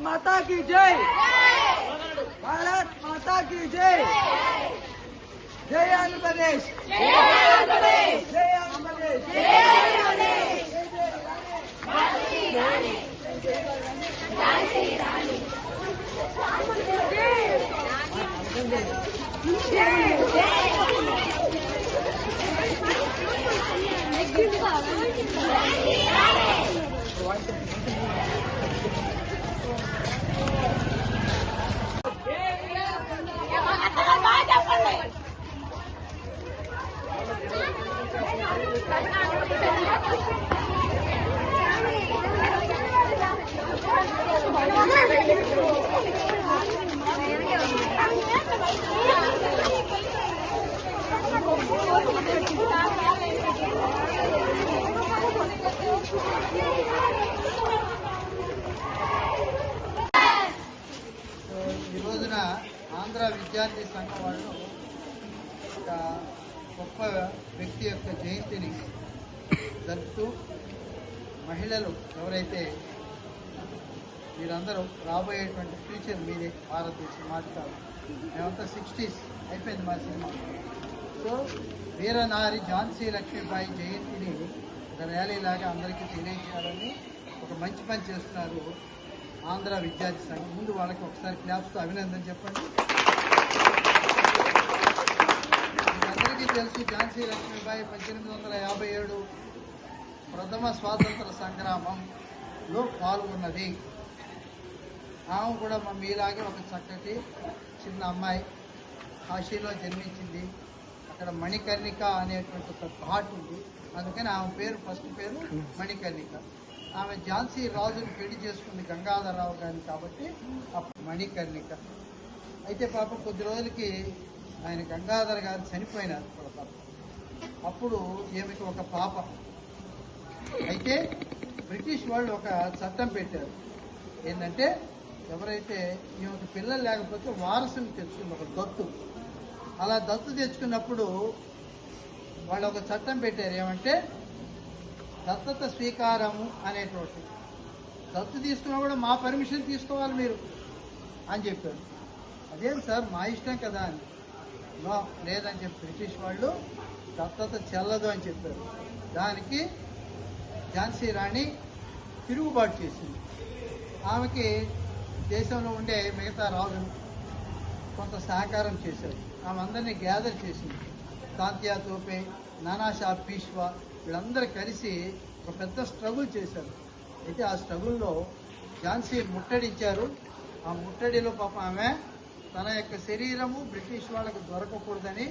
माता की जय भारत माता की जय जय आंध्र प्रदेश जय आंध्र प्रदेश जय आंध्र प्रदेश సో ఈ ఈరోజున ఆంధ్ర విద్యార్థి సంఘం వాళ్ళు ఒక గొప్ప వ్యక్తి యొక్క జయంతిని జరుపుతూ మహిళలు ఎవరైతే మీరందరూ రాబోయేటువంటి ఫ్యూచర్ మీదే భారతదేశం మాట కాదు మేమంతా సిక్స్టీస్ అయిపోయింది మా సినిమా. సో వీరనారి ఝాన్సీ లక్ష్మీబాయి జయంతిని ఒక ర్యాలీ లాగా అందరికీ తెలియజేయాలని ఒక మంచి పని చేస్తున్నారు ఆంధ్ర విద్యార్థి సంఘం. ముందు వాళ్ళకి ఒకసారి క్లాప్స్తో అభినందన చెప్పండి. అందరికీ తెలుసు ఝాన్సీ లక్ష్మీబాయి పద్దెనిమిది వందల యాభై ఏడు ప్రథమ స్వాతంత్ర సంగ్రామంలో పాల్గొన్నది. ఆమె కూడా మా మీలాగే ఒక చక్కటి చిన్న అమ్మాయి. కాశీలో జన్మించింది. అక్కడ మణికర్ణిక అనేటువంటి ఒక ఘాట్ ఉంది. అందుకని ఆమె పేరు ఫస్ట్ పేరు మణికర్ణిక. ఆమె ఝాన్సీ రాజును పెళ్ళి చేసుకుంది గంగాధరరావు గారిని కాబట్టి ఆ మణికర్ణిక. అయితే పాప కొద్ది రోజులకి ఆయన గంగాధర గారు చనిపోయినారు అప్పుడు ఈమెకి ఒక పాప. అయితే బ్రిటిష్ వాళ్ళు ఒక చట్టం పెట్టారు. ఏంటంటే ఎవరైతే ఈమెకు పిల్లలు లేకపోతే వారసుని తెచ్చుకుంది ఒక దత్తు. అలా దత్తు తెచ్చుకున్నప్పుడు వాళ్ళు ఒక చట్టం పెట్టారు. ఏమంటే దత్తత స్వీకారము అనేటువంటి దత్తు తీసుకున్నా కూడా మా పర్మిషన్ తీసుకోవాలి మీరు అని చెప్పారు. అదేం సార్ మా ఇష్టం కదా అని. నో లేదని చెప్పి బ్రిటిష్ వాళ్ళు దత్తత చెల్లదు అని చెప్పారు. దానికి ఝాన్సీ రాణి తిరుగుబాటు చేసింది. ఆమెకి దేశంలో ఉండే మిగతా రాజులు కొంత సహకారం చేశారు. ఆమె అందరినీ గ్యాదర్ చేసింది? తాంత్యా తోపే నానాషా పీష్వా వీళ్ళందరూ కలిసి ఒక పెద్ద స్ట్రగుల్ చేశారు. అయితే ఆ స్ట్రగుల్లో ఝాన్సీ ముట్టడించారు. ఆ ముట్టడిలో పాప ఆమె తన యొక్క శరీరము బ్రిటిష్ వాళ్ళకు దొరకకూడదని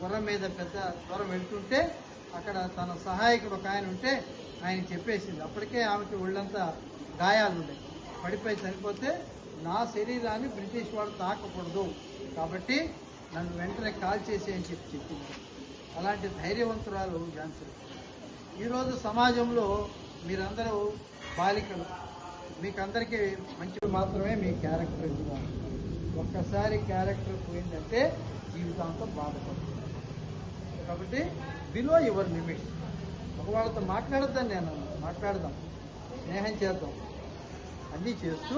గుర్రం మీద పెద్ద దూరం వెళ్తుంటే అక్కడ తన సహాయకుడు ఒక ఆయన ఉంటే ఆయన చెప్పేసింది. అప్పటికే ఆమెకి ఒళ్ళంతా గాయాలు ఉన్నాయి పడిపోయి చనిపోతే నా శరీరాన్ని బ్రిటిష్ వాళ్ళు తాకకూడదు. కాబట్టి నన్ను వెంటనే కాల్ చేసి అని చెప్పి చెప్పింది. అలాంటి ధైర్యవంతురాలు ఝాన్సీ. ఈరోజు సమాజంలో మీరందరూ బాలికలు. మీకందరికీ మంచి మాత్రమే మీ క్యారెక్టర్ ఇవ్వాలి. ఒక్కసారి క్యారెక్టర్ పోయిందంటే జీవితాంతం బాధపడుతుంది. కాబట్టి బిలో యువర్ లిమిట్స్ ఒక వాళ్ళతో నేను మాట్లాడదాం. స్నేహం చేద్దాం. అన్నీ చేస్తూ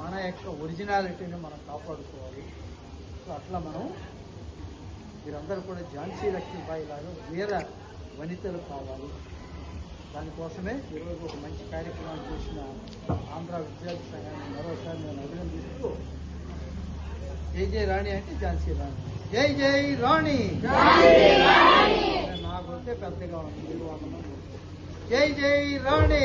మన యొక్క ఒరిజినాలిటీని మనం కాపాడుకోవాలి. సో అట్లా మనం మీరందరూ కూడా ఝాన్సీ లక్ష్మీబాయి లాగా వీర వనితలు కావాలి. దానికోసమే ఈరోజు ఒక మంచి కార్యక్రమాన్ని చేసిన ఆంధ్ర విద్యార్థి సంఘాన్ని మరోసారి నేను అభినందిస్తూ జై జై రాణి అంటే ఝాన్సీ రాణి. జై జై రాణి. నాకు వస్తే పెద్దగా ఉంది జై జై రాణి.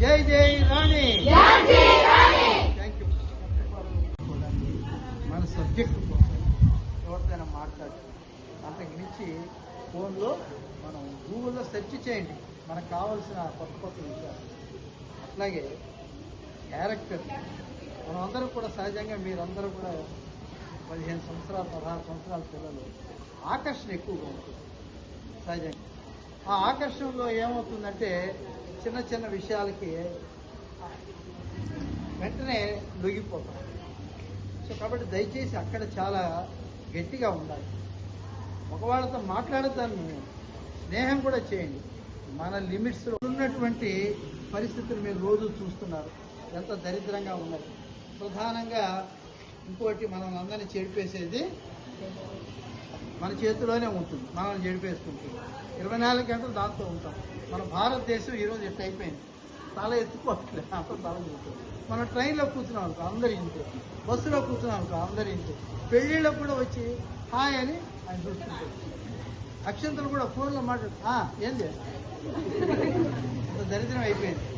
జై జై రాణి. థ్యాంక్ యూ మన సబ్జెక్టు కోసం ఎవరిదైనా మాట్లాడు అంతకు మించి ఫోన్లో మనం గూగుల్లో సెర్చ్ చేయండి. మనకు కావాల్సిన కొత్త కొత్త విషయాలు. అట్లాగే క్యారెక్టర్ మనమందరూ కూడా సహజంగా మీరందరూ కూడా పదిహేను సంవత్సరాలు పదహారు సంవత్సరాల పిల్లలు. ఆకర్షణ ఎక్కువగా ఉంటుంది. సహజంగా. ఆ ఆకర్షణలో ఏమవుతుందంటే చిన్న చిన్న విషయాలకి వెంటనే లొగిపోతాం. సో కాబట్టి దయచేసి అక్కడ చాలా గట్టిగా ఉండాలి. ఒకవాళ్ళతో మాట్లాడతాను స్నేహం కూడా చేయండి. మన లిమిట్స్లో ఉన్నటువంటి పరిస్థితులు మీరు రోజు చూస్తున్నారు. ఎంత దరిద్రంగా ఉన్నది. ప్రధానంగా ఇంకోటి మనం అందరినీ చెడిపేసేది మన చేతిలోనే ఉంటుంది. మనల్ని చెడిపేసుకుంటుంది. ఇరవై నాలుగు గంటలు దాంతో ఉంటాం. మన భారతదేశం ఈరోజు ఎట్లా అయిపోయింది. తల ఎత్తుకోవట్లేదు అంత తల చూస్తుంది మనం ట్రైన్లో కూర్చున్నాం అనుకో అందరి ఇంటి బస్సులో కూర్చున్నాం అనుకో అందరి ఇంటి పెళ్ళిళ్ళకు కూడా వచ్చి హాయ్ అని ఆయన చూస్తుంటారు అక్షంతలు కూడా ఫోన్లో మాట్లాడు ఏంది? దరిద్రం అయిపోయింది.